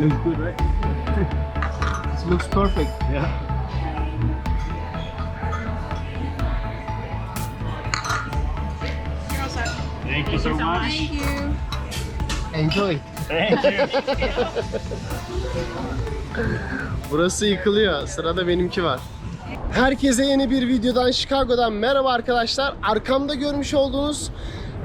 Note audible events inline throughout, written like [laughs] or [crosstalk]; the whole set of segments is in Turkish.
Looks good, right? It looks perfect. Yeah. You're all set. Thank you so much. Thank you. Enjoy. Thank you. [laughs] Burası yıkılıyor. Sırada benimki var. Herkese yeni bir videodan Chicago'dan merhaba arkadaşlar. Arkamda görmüş olduğunuz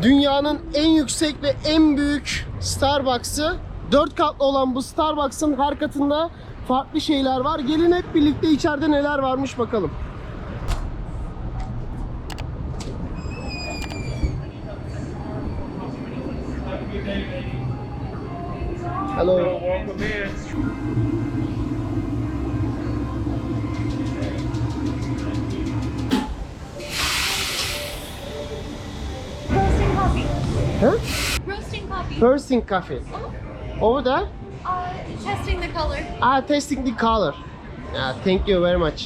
dünyanın en yüksek ve en büyük Starbucks'ı. 4 katlı olan bu Starbucks'ın her katında farklı şeyler var. Gelin hep birlikte içeride neler varmış bakalım. Hello. İn. Roasting coffee. Huh? Roasting coffee. Cafe. Over there? Uh, testing the color. Ah, testing the color. Yeah, thank you very much.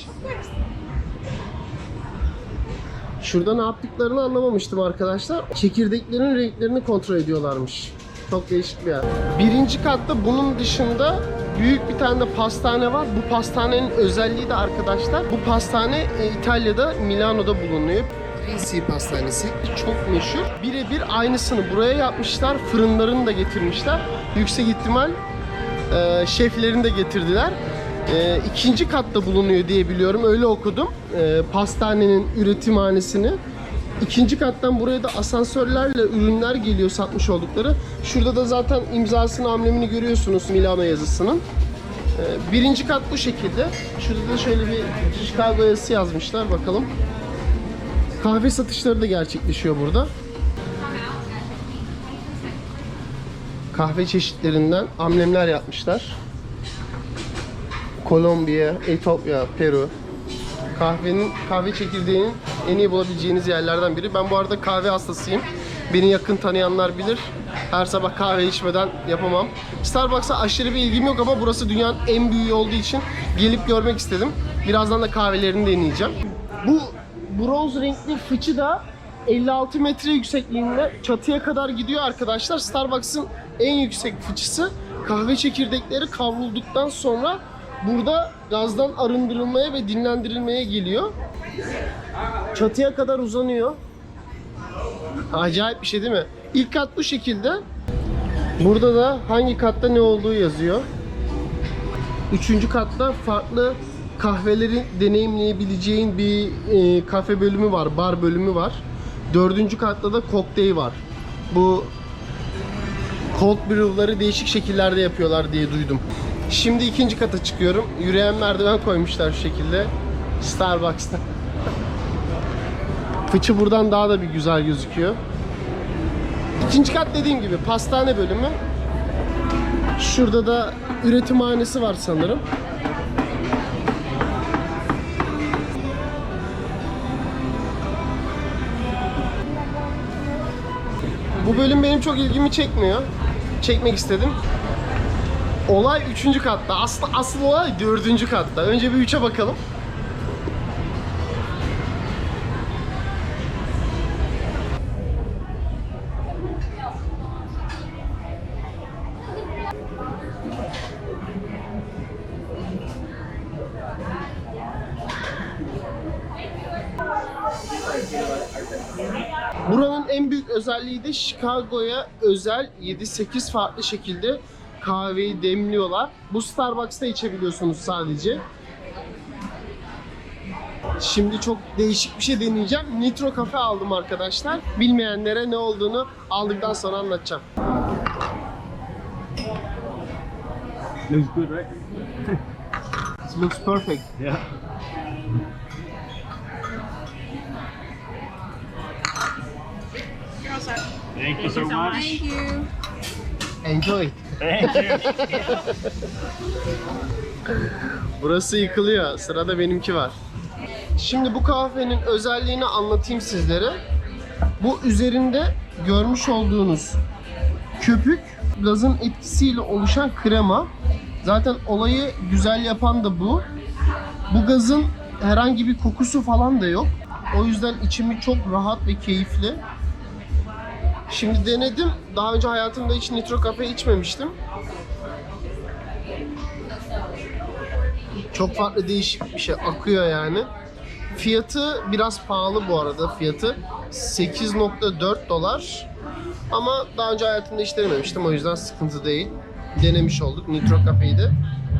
Şurada ne yaptıklarını anlamamıştım arkadaşlar. Çekirdeklerin renklerini kontrol ediyorlarmış. Çok değişik bir yer. Birinci katta bunun dışında büyük bir tane de pastane var. Bu pastanenin özelliği de arkadaşlar. Bu pastane e, İtalya'da Milano'da bulunuyor. Tracy pastanesi çok meşhur. Birebir aynısını buraya yapmışlar. Fırınlarını da getirmişler. Yüksek ihtimal e, şeflerini de getirdiler. E, ikinci katta bulunuyor diye biliyorum. Öyle okudum. E, pastanenin üretimhanesini. İkinci kattan buraya da asansörlerle ürünler geliyor satmış oldukları. Şurada da zaten imzasını, amblemini görüyorsunuz Milano yazısının. E, birinci kat bu şekilde. Şurada da şöyle bir Chicago yazısı yazmışlar. Bakalım. Kahve satışları da gerçekleşiyor burada. Kahve çeşitlerinden amblemler yapmışlar. Kolombiya, Etiyopya, Peru. Kahvenin, kahve çekirdeğinin en iyi bulabileceğiniz yerlerden biri. Ben bu arada kahve hastasıyım. Beni yakın tanıyanlar bilir. Her sabah kahve içmeden yapamam. Starbucks'a aşırı bir ilgim yok ama burası dünyanın en büyüğü olduğu için gelip görmek istedim. Birazdan da kahvelerini deneyeceğim. Bu bronz renkli fıçı da 56 metre yüksekliğinde çatıya kadar gidiyor arkadaşlar. Starbucks'ın en yüksek fıçısı kahve çekirdekleri kavrulduktan sonra burada gazdan arındırılmaya ve dinlendirilmeye geliyor. Çatıya kadar uzanıyor. Acayip bir şey değil mi? İlk kat bu şekilde. Burada da hangi katta ne olduğu yazıyor. Üçüncü katta farklı kahveleri deneyimleyebileceğin bir e, kafe bölümü var, bar bölümü var. Dördüncü katta da kokteyl var. Bu cold brew'ları değişik şekillerde yapıyorlar diye duydum. Şimdi ikinci kata çıkıyorum. Yürüyen merdiven koymuşlar şu şekilde. Starbucks'ta. [laughs] Fıçı buradan daha da bir güzel gözüküyor. İkinci kat dediğim gibi pastane bölümü. Şurada da üretimhanesi var sanırım. Bu bölüm benim çok ilgimi çekmiyor. Çekmek istedim. Olay 3. katta. Aslı asıl olay 4. katta. Önce bir 3'e bakalım. Buranın en büyük özelliği de Chicago'ya özel 7-8 farklı şekilde kahveyi demliyorlar. Bu Starbucks'ta içebiliyorsunuz sadece. Şimdi çok değişik bir şey deneyeceğim. Nitro kafe aldım arkadaşlar. Bilmeyenlere ne olduğunu aldıktan sonra anlatacağım. Looks good, right? It looks perfect. Yeah. Thank you so much. Thank you. Enjoy. Thank you. Burası yıkılıyor. Sırada benimki var. Şimdi bu kahvenin özelliğini anlatayım sizlere. Bu üzerinde görmüş olduğunuz köpük gazın etkisiyle oluşan krema. Zaten olayı güzel yapan da bu. Bu gazın herhangi bir kokusu falan da yok. O yüzden içimi çok rahat ve keyifli. Şimdi denedim. Daha önce hayatımda hiç nitro kafe içmemiştim. Çok farklı değişik bir şey akıyor yani. Fiyatı biraz pahalı bu arada fiyatı. 8.4 dolar. Ama daha önce hayatımda hiç denememiştim o yüzden sıkıntı değil. Denemiş olduk Nitro Cafe'yi de.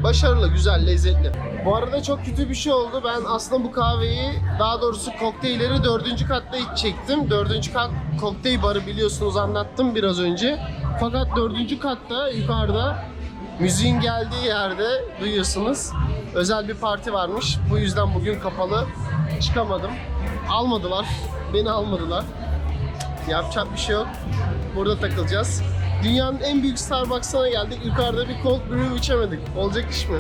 Başarılı, güzel, lezzetli. Bu arada çok kötü bir şey oldu. Ben aslında bu kahveyi, daha doğrusu kokteylleri dördüncü katta içecektim. Dördüncü kat kokteyl barı biliyorsunuz anlattım biraz önce. Fakat dördüncü katta yukarıda müziğin geldiği yerde duyuyorsunuz. Özel bir parti varmış. Bu yüzden bugün kapalı. Çıkamadım. Almadılar. Beni almadılar. Yapacak bir şey yok. Burada takılacağız. Dünyanın en büyük Starbucks'ına geldik. Yukarıda bir cold brew içemedik. Olacak iş mi?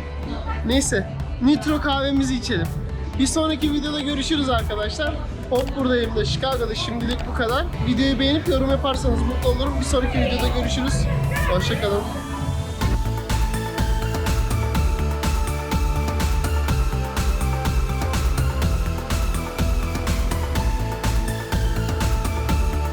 Neyse. Nitro kahvemizi içelim. Bir sonraki videoda görüşürüz arkadaşlar. Hop buradayım da Chicago'da şimdilik bu kadar. Videoyu beğenip yorum yaparsanız mutlu olurum. Bir sonraki videoda görüşürüz. Hoşçakalın.